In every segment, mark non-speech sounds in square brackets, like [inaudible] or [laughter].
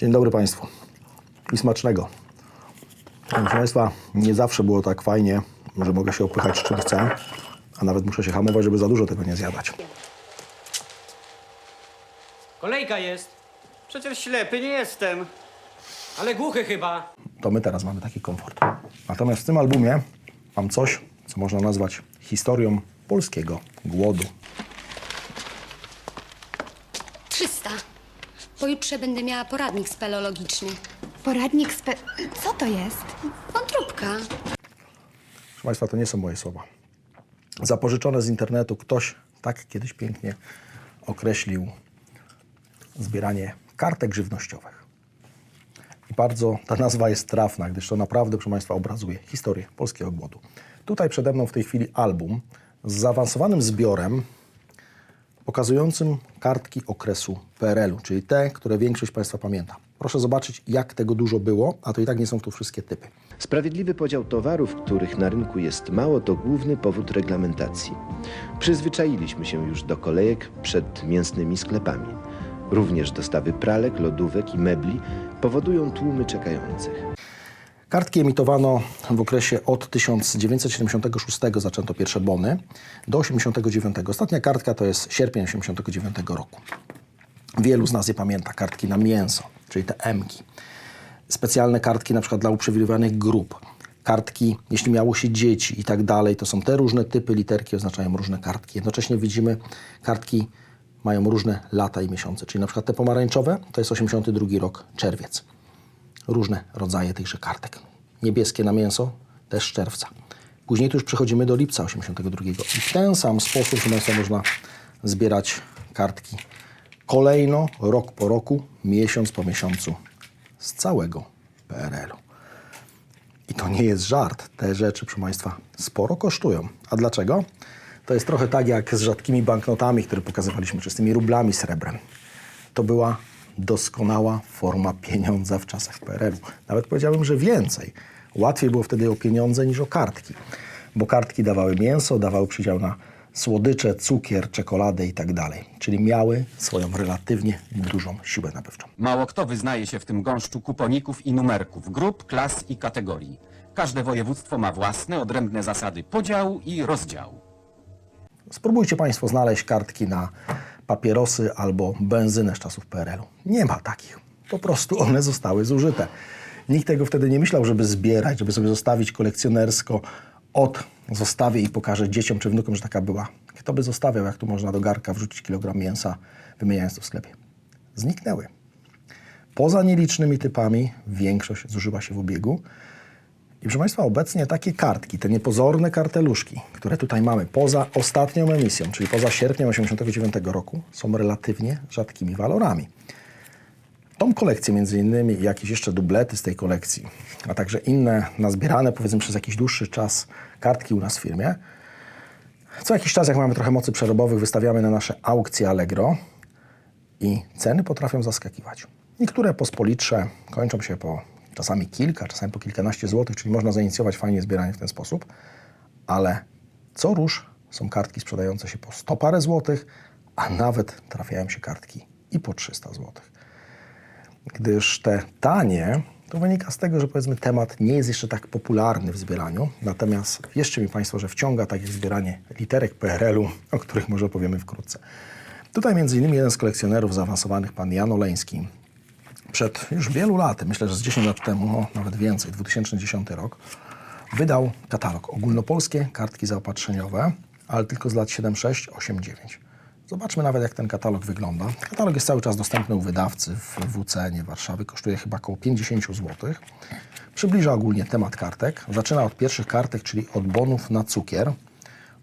Dzień dobry Państwu i smacznego. Proszę Państwa, nie zawsze było tak fajnie, że mogę się opychać czym chcę, a nawet muszę się hamować, żeby za dużo tego nie zjadać. Kolejka jest, Przecież ślepy nie jestem. ale głuchy chyba. To my teraz mamy taki komfort. Natomiast w tym albumie mam coś, co można nazwać historią polskiego głodu. 300. Pojutrze będę miała poradnik speleologiczny. Poradnik spe... Co to jest? Wątróbka. Proszę Państwa, to nie są moje słowa. Zapożyczone z internetu ktoś tak kiedyś pięknie określił zbieranie kartek żywnościowych. I bardzo ta nazwa jest trafna, gdyż to naprawdę, proszę Państwa, obrazuje historię polskiego głodu. Tutaj przede mną w tej chwili album z zaawansowanym zbiorem pokazującym kartki okresu PRL-u, czyli te, które większość Państwa pamięta. Proszę zobaczyć, jak tego dużo było, a to i tak nie są tu wszystkie typy. Sprawiedliwy podział towarów, których na rynku jest mało, to główny powód reglamentacji. Przyzwyczailiśmy się już do kolejek przed mięsnymi sklepami. Również dostawy pralek, lodówek i mebli powodują tłumy czekających. Kartki emitowano w okresie od 1976 zaczęto pierwsze bony do 89. Ostatnia kartka to jest sierpień 89 roku. Wielu z nas je pamięta, kartki na mięso, czyli te emki. Specjalne kartki na przykład dla uprzywilejowanych grup. Kartki, jeśli miało się dzieci i tak dalej, to są te różne typy, literki oznaczają różne kartki. Jednocześnie widzimy, kartki mają różne lata i miesiące, czyli na przykład te pomarańczowe to jest 82 rok, czerwiec różne rodzaje tychże kartek. Niebieskie na mięso też z czerwca. Później tu już przechodzimy do lipca 82. I w ten sam sposób, Państwa, można zbierać kartki kolejno, rok po roku, miesiąc po miesiącu z całego PRL-u. I to nie jest żart. Te rzeczy, proszę Państwa, sporo kosztują. A dlaczego? To jest trochę tak jak z rzadkimi banknotami, które pokazywaliśmy, czy z tymi rublami srebrem. To była doskonała forma pieniądza w czasach PRL-u. Nawet powiedziałbym, że więcej. Łatwiej było wtedy o pieniądze niż o kartki, bo kartki dawały mięso, dawały przydział na słodycze, cukier, czekoladę i tak dalej. Czyli miały swoją relatywnie dużą siłę nabywczą. Mało kto wyznaje się w tym gąszczu kuponików i numerków, grup, klas i kategorii. Każde województwo ma własne, odrębne zasady podziału i rozdziału. Spróbujcie Państwo znaleźć kartki na papierosy albo benzynę z czasów PRL-u. Nie ma takich. Po prostu one zostały zużyte. Nikt tego wtedy nie myślał, żeby zbierać, żeby sobie zostawić kolekcjonersko. Od zostawię i pokażę dzieciom czy wnukom, że taka była. Kto by zostawiał, jak tu można do garka wrzucić kilogram mięsa, wymieniając to w sklepie? Zniknęły. Poza nielicznymi typami większość zużyła się w obiegu. I proszę Państwa, obecnie takie kartki, te niepozorne karteluszki, które tutaj mamy poza ostatnią emisją, czyli poza sierpniem 1989 roku, są relatywnie rzadkimi walorami. Tą kolekcję między innymi jakieś jeszcze dublety z tej kolekcji, a także inne nazbierane powiedzmy przez jakiś dłuższy czas kartki u nas w firmie, co jakiś czas, jak mamy trochę mocy przerobowych, wystawiamy na nasze aukcje Allegro i ceny potrafią zaskakiwać. Niektóre pospolitsze kończą się po czasami kilka, czasami po kilkanaście złotych, czyli można zainicjować fajnie zbieranie w ten sposób, ale co rusz są kartki sprzedające się po 100 parę złotych, a nawet trafiają się kartki i po 300 złotych. Gdyż te tanie to wynika z tego, że powiedzmy temat nie jest jeszcze tak popularny w zbieraniu, natomiast wierzcie mi Państwo, że wciąga tak jak zbieranie literek PRL-u, o których może opowiemy wkrótce. Tutaj między innymi jeden z kolekcjonerów zaawansowanych, pan Jan Oleński, przed już wielu laty, myślę, że z 10 lat temu, no, nawet więcej, 2010 rok, wydał katalog ogólnopolskie kartki zaopatrzeniowe, ale tylko z lat 7, 6, 8, 9. Zobaczmy nawet, jak ten katalog wygląda. Katalog jest cały czas dostępny u wydawcy w WCN Warszawy, kosztuje chyba około 50 zł. Przybliża ogólnie temat kartek. Zaczyna od pierwszych kartek, czyli od bonów na cukier.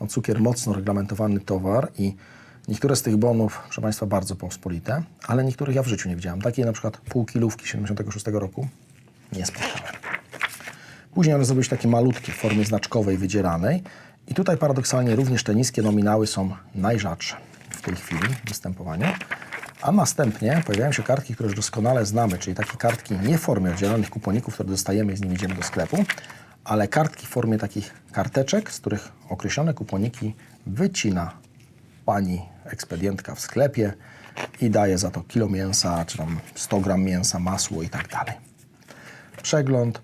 No, cukier mocno reglamentowany towar i niektóre z tych bonów, proszę Państwa, bardzo pospolite, ale niektórych ja w życiu nie widziałem. Takie na przykład półkilówki 76 roku nie spotkałem. Później one zrobiły się takie malutkie w formie znaczkowej, wydzieranej. I tutaj paradoksalnie również te niskie nominały są najrzadsze w tej chwili występowania. A następnie pojawiają się kartki, które już doskonale znamy, czyli takie kartki nie w formie oddzielanych kuponików, które dostajemy i z nimi idziemy do sklepu, ale kartki w formie takich karteczek, z których określone kuponiki wycina pani ekspedientka w sklepie, i daje za to kilo mięsa, czy tam 100 gram mięsa, masło i tak dalej. Przegląd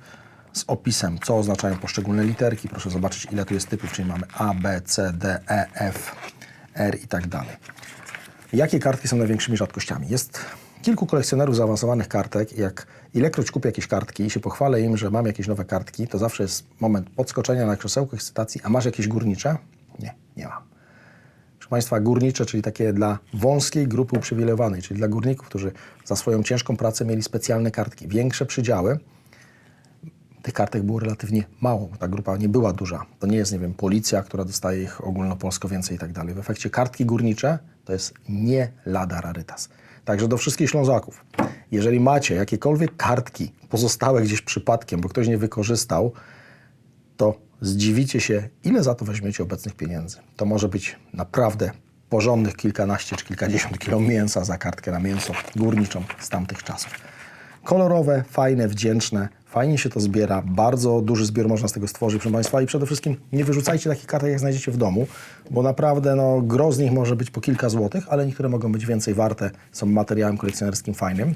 z opisem, co oznaczają poszczególne literki. Proszę zobaczyć, ile tu jest typów, czyli mamy A, B, C, D, E, F, R i tak dalej. Jakie kartki są największymi rzadkościami? Jest kilku kolekcjonerów zaawansowanych kartek. Jak ilekroć kupię jakieś kartki i się pochwalę im, że mam jakieś nowe kartki, to zawsze jest moment podskoczenia na krzesełku ekscytacji. A masz jakieś górnicze? Nie, nie mam. Państwa, górnicze, czyli takie dla wąskiej grupy uprzywilejowanej, czyli dla górników, którzy za swoją ciężką pracę mieli specjalne kartki, większe przydziały. Tych kartek było relatywnie mało, ta grupa nie była duża. To nie jest, nie wiem, policja, która dostaje ich ogólnopolsko więcej i tak dalej. W efekcie kartki górnicze to jest nie lada rarytas. Także do wszystkich Ślązaków, jeżeli macie jakiekolwiek kartki pozostałe gdzieś przypadkiem, bo ktoś nie wykorzystał, to zdziwicie się, ile za to weźmiecie obecnych pieniędzy. To może być naprawdę porządnych kilkanaście czy kilkadziesiąt kilo mięsa za kartkę na mięso górniczą z tamtych czasów. Kolorowe, fajne, wdzięczne, fajnie się to zbiera, bardzo duży zbiór można z tego stworzyć, proszę Państwa, i przede wszystkim nie wyrzucajcie takich kartek, jak znajdziecie w domu, bo naprawdę no, gro z nich może być po kilka złotych, ale niektóre mogą być więcej warte, są materiałem kolekcjonerskim fajnym.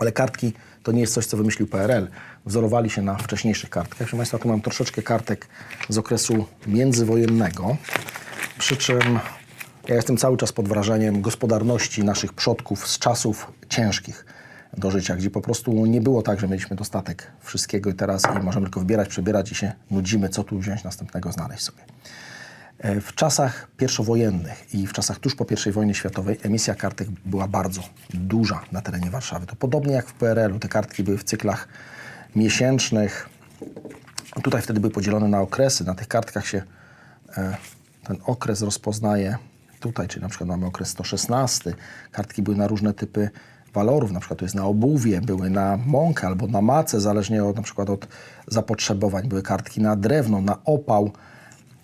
Ale kartki to nie jest coś, co wymyślił PRL. Wzorowali się na wcześniejszych kartkach. Proszę Państwa, tu mam troszeczkę kartek z okresu międzywojennego. Przy czym ja jestem cały czas pod wrażeniem gospodarności naszych przodków z czasów ciężkich do życia, gdzie po prostu nie było tak, że mieliśmy dostatek wszystkiego i teraz i możemy tylko wybierać, przebierać i się nudzimy, co tu wziąć następnego, znaleźć sobie. E, W czasach pierwszowojennych i w czasach tuż po I wojnie światowej emisja kartek była bardzo duża na terenie Warszawy. To podobnie jak w PRL-u. Te kartki były w cyklach miesięcznych. Tutaj wtedy były podzielone na okresy. Na tych kartkach się e, ten okres rozpoznaje tutaj, czyli na przykład mamy okres 116. Kartki były na różne typy walorów, na przykład to jest na obuwie, były na mąkę albo na macę, zależnie od, na przykład od zapotrzebowań. Były kartki na drewno, na opał.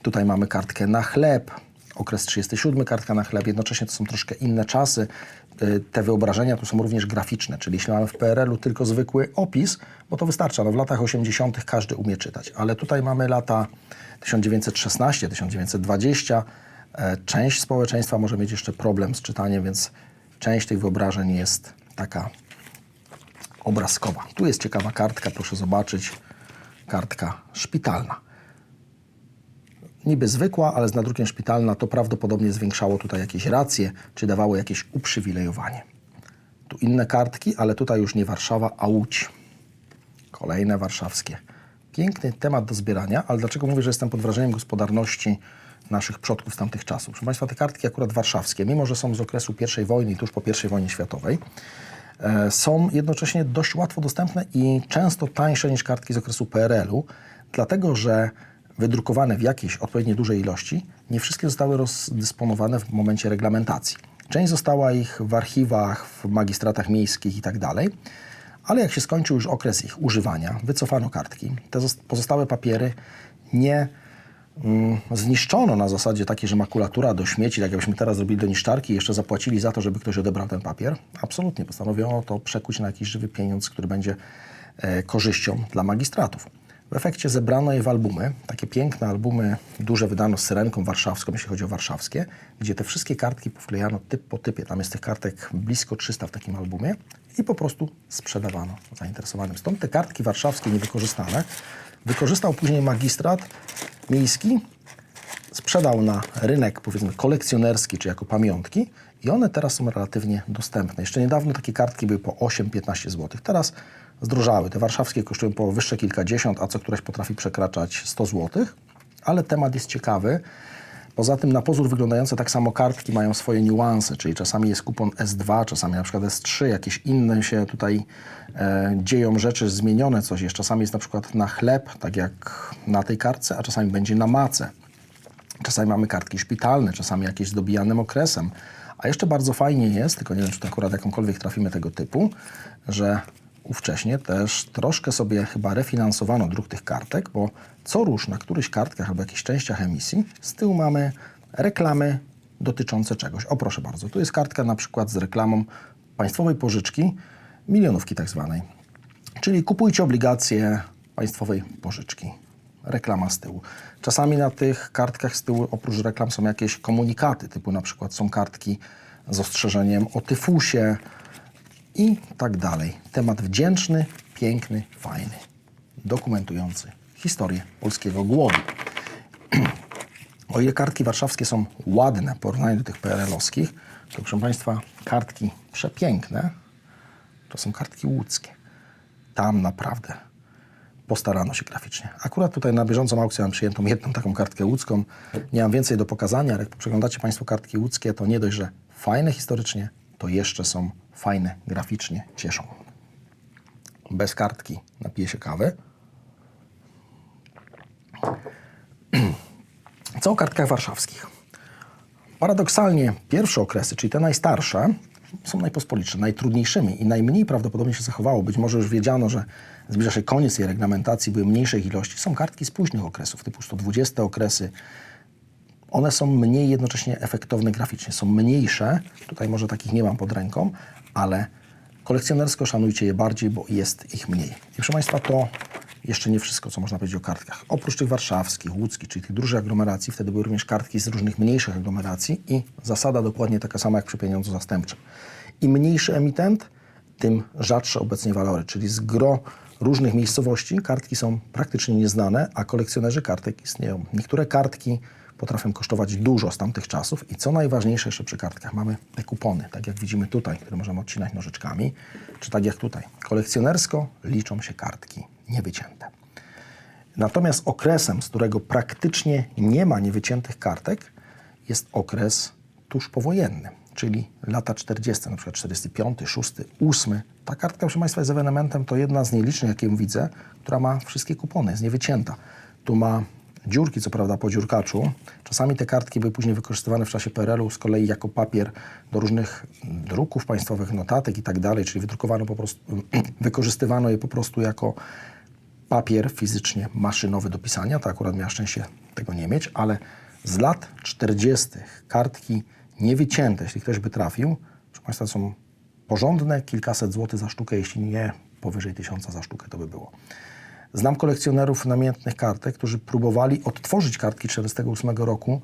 Tutaj mamy kartkę na chleb, okres 37, kartka na chleb. Jednocześnie to są troszkę inne czasy. Y, Te wyobrażenia tu są również graficzne, czyli jeśli mamy w PRL-u tylko zwykły opis, bo to wystarcza. No w latach 80. każdy umie czytać, ale tutaj mamy lata 1916, 1920. E, Część społeczeństwa może mieć jeszcze problem z czytaniem, więc część tych wyobrażeń jest taka obrazkowa. Tu jest ciekawa kartka, proszę zobaczyć. Kartka szpitalna niby zwykła, ale z nadrukiem szpitalna, to prawdopodobnie zwiększało tutaj jakieś racje, czy dawało jakieś uprzywilejowanie. Tu inne kartki, ale tutaj już nie Warszawa, a Łódź. Kolejne warszawskie. Piękny temat do zbierania, ale dlaczego mówię, że jestem pod wrażeniem gospodarności naszych przodków z tamtych czasów? Proszę Państwa, te kartki akurat warszawskie, mimo że są z okresu I wojny i tuż po I wojnie światowej, e, są jednocześnie dość łatwo dostępne i często tańsze niż kartki z okresu PRL-u, dlatego że wydrukowane w jakiejś odpowiednio dużej ilości, nie wszystkie zostały rozdysponowane w momencie reglamentacji. Część została ich w archiwach, w magistratach miejskich i tak dalej, ale jak się skończył już okres ich używania, wycofano kartki. Te zos- pozostałe papiery nie mm, zniszczono na zasadzie takiej, że makulatura do śmieci, tak jakbyśmy teraz zrobili do niszczarki i jeszcze zapłacili za to, żeby ktoś odebrał ten papier. Absolutnie. Postanowiono to przekuć na jakiś żywy pieniądz, który będzie e, korzyścią dla magistratów. W efekcie zebrano je w albumy, takie piękne albumy, duże wydano z syrenką warszawską, jeśli chodzi o warszawskie, gdzie te wszystkie kartki powklejano typ po typie. Tam jest tych kartek blisko 300 w takim albumie i po prostu sprzedawano zainteresowanym. Stąd te kartki warszawskie niewykorzystane wykorzystał później magistrat miejski, sprzedał na rynek, powiedzmy, kolekcjonerski, czy jako pamiątki i one teraz są relatywnie dostępne. Jeszcze niedawno takie kartki były po 8-15 zł. Teraz zdrożały. Te warszawskie kosztują po wyższe kilkadziesiąt, a co któraś potrafi przekraczać 100 zł. Ale temat jest ciekawy. Poza tym na pozór wyglądające tak samo kartki mają swoje niuanse, czyli czasami jest kupon S2, czasami na przykład S3, jakieś inne się tutaj e, dzieją rzeczy, zmienione coś jest. Czasami jest na przykład na chleb, tak jak na tej kartce, a czasami będzie na macę. Czasami mamy kartki szpitalne, czasami jakieś z dobijanym okresem. A jeszcze bardzo fajnie jest, tylko nie wiem, czy to akurat jakąkolwiek trafimy tego typu, że ówcześnie też troszkę sobie chyba refinansowano druk tych kartek, bo co rusz na którychś kartkach albo jakichś częściach emisji z tyłu mamy reklamy dotyczące czegoś. O proszę bardzo, tu jest kartka na przykład z reklamą państwowej pożyczki, milionówki tak zwanej. Czyli kupujcie obligacje państwowej pożyczki. Reklama z tyłu. Czasami na tych kartkach z tyłu oprócz reklam są jakieś komunikaty, typu na przykład są kartki z ostrzeżeniem o tyfusie i tak dalej. Temat wdzięczny, piękny, fajny, dokumentujący historię polskiego głodu. O ile kartki warszawskie są ładne w porównaniu do tych PRL-owskich, to proszę Państwa, kartki przepiękne to są kartki łódzkie. Tam naprawdę postarano się graficznie. Akurat tutaj na bieżącą aukcję mam przyjętą jedną taką kartkę łódzką. Nie mam więcej do pokazania, ale jak przeglądacie Państwo kartki łódzkie, to nie dość, że fajne historycznie, to jeszcze są fajne graficznie, cieszą. Bez kartki napiję się kawy. [clears throat] Co o kartkach warszawskich? Paradoksalnie pierwsze okresy, czyli te najstarsze, są najpospolitsze, najtrudniejszymi i najmniej prawdopodobnie się zachowało. Być może już wiedziano, że zbliża się koniec jej reglamentacji, były mniejsze ich ilości. Są kartki z późnych okresów, typu 120 okresy. One są mniej jednocześnie efektowne graficznie, są mniejsze. Tutaj może takich nie mam pod ręką, ale kolekcjonersko szanujcie je bardziej, bo jest ich mniej. I proszę Państwa, to jeszcze nie wszystko, co można powiedzieć o kartkach. Oprócz tych warszawskich, łódzkich, czyli tych dużych aglomeracji, wtedy były również kartki z różnych mniejszych aglomeracji i zasada dokładnie taka sama jak przy pieniądzu zastępczym. Im mniejszy emitent, tym rzadsze obecnie walory, czyli z gro różnych miejscowości kartki są praktycznie nieznane, a kolekcjonerzy kartek istnieją. Niektóre kartki potrafią kosztować dużo z tamtych czasów i co najważniejsze jeszcze przy kartkach, mamy te kupony, tak jak widzimy tutaj, które możemy odcinać nożyczkami, czy tak jak tutaj. Kolekcjonersko liczą się kartki niewycięte. Natomiast okresem, z którego praktycznie nie ma niewyciętych kartek, jest okres tuż powojenny, czyli lata 40, na przykład 45, 6, 8. Ta kartka, proszę Państwa, jest ewenementem, to jedna z nielicznych, jakie widzę, która ma wszystkie kupony, jest niewycięta. Tu ma dziurki, co prawda, po dziurkaczu. Czasami te kartki były później wykorzystywane w czasie PRL-u z kolei jako papier do różnych druków państwowych, notatek i tak dalej, czyli wydrukowano po prostu, [clears throat] wykorzystywano je po prostu jako papier fizycznie maszynowy do pisania. To akurat miała szczęście tego nie mieć, ale z lat 40. kartki niewycięte, jeśli ktoś by trafił, proszę Państwa, są porządne, kilkaset złotych za sztukę, jeśli nie powyżej tysiąca za sztukę to by było. Znam kolekcjonerów namiętnych kartek, którzy próbowali odtworzyć kartki 48 roku,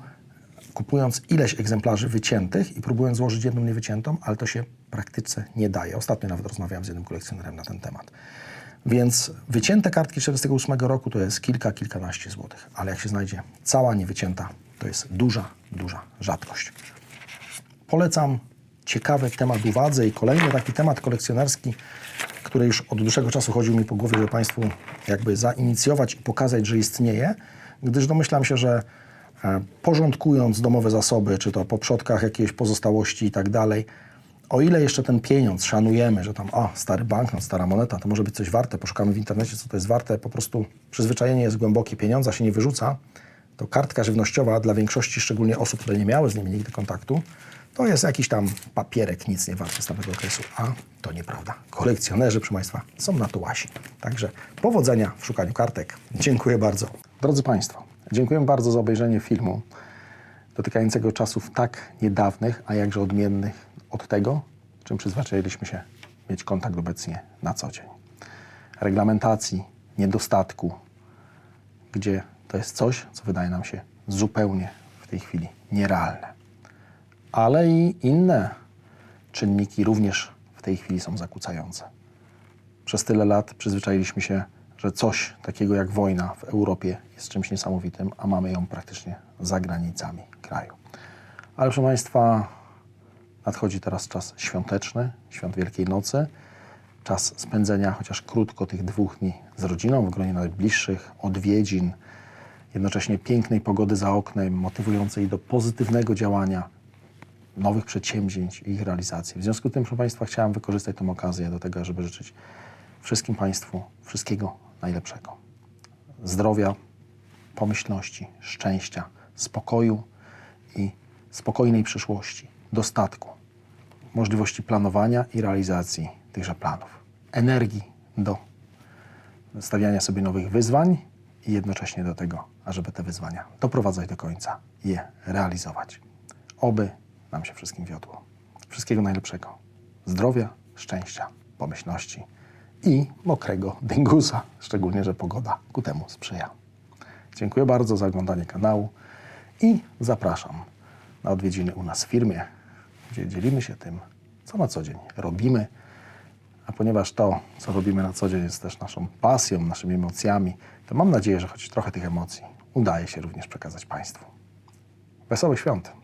kupując ileś egzemplarzy wyciętych i próbując złożyć jedną niewyciętą, ale to się w praktyce nie daje. Ostatnio nawet rozmawiałem z jednym kolekcjonerem na ten temat. Więc wycięte kartki 48 roku to jest kilka, kilkanaście złotych, ale jak się znajdzie cała niewycięta, to jest duża, duża rzadkość. Polecam ciekawy temat uwadze i kolejny taki temat kolekcjonerski, który już od dłuższego czasu chodził mi po głowie, żeby Państwu jakby zainicjować i pokazać, że istnieje, gdyż domyślam się, że e, porządkując domowe zasoby, czy to po przodkach jakieś pozostałości i tak dalej, o ile jeszcze ten pieniądz szanujemy, że tam, a, stary banknot, stara moneta, to może być coś warte, poszukamy w internecie, co to jest warte, po prostu przyzwyczajenie jest głębokie, pieniądza się nie wyrzuca, to kartka żywnościowa dla większości, szczególnie osób, które nie miały z nimi nigdy kontaktu, to jest jakiś tam papierek, nic nie warty z tamtego okresu. A to nieprawda. Kolekcjonerzy, proszę Państwa, są na to łasi. Także powodzenia w szukaniu kartek. Dziękuję bardzo. Drodzy Państwo, dziękuję bardzo za obejrzenie filmu dotykającego czasów tak niedawnych, a jakże odmiennych od tego, czym przyzwyczailiśmy się mieć kontakt obecnie na co dzień. Reglamentacji, niedostatku, gdzie to jest coś, co wydaje nam się zupełnie w tej chwili nierealne. Ale i inne czynniki również w tej chwili są zakłócające. Przez tyle lat przyzwyczailiśmy się, że coś takiego jak wojna w Europie jest czymś niesamowitym, a mamy ją praktycznie za granicami kraju. Ale proszę Państwa, nadchodzi teraz czas świąteczny, świąt Wielkiej Nocy, czas spędzenia chociaż krótko tych dwóch dni z rodziną, w gronie najbliższych, odwiedzin, jednocześnie pięknej pogody za oknem, motywującej do pozytywnego działania, nowych przedsięwzięć i ich realizacji. W związku z tym, proszę Państwa, chciałem wykorzystać tę okazję do tego, żeby życzyć wszystkim Państwu wszystkiego najlepszego. Zdrowia, pomyślności, szczęścia, spokoju i spokojnej przyszłości, dostatku, możliwości planowania i realizacji tychże planów, energii do stawiania sobie nowych wyzwań i jednocześnie do tego, ażeby te wyzwania doprowadzać do końca je realizować. Oby nam się wszystkim wiodło. Wszystkiego najlepszego. Zdrowia, szczęścia, pomyślności i mokrego dyngusa, szczególnie, że pogoda ku temu sprzyja. Dziękuję bardzo za oglądanie kanału i zapraszam na odwiedziny u nas w firmie, gdzie dzielimy się tym, co na co dzień robimy. A ponieważ to, co robimy na co dzień, jest też naszą pasją, naszymi emocjami, to mam nadzieję, że choć trochę tych emocji udaje się również przekazać Państwu. Wesołych świąt!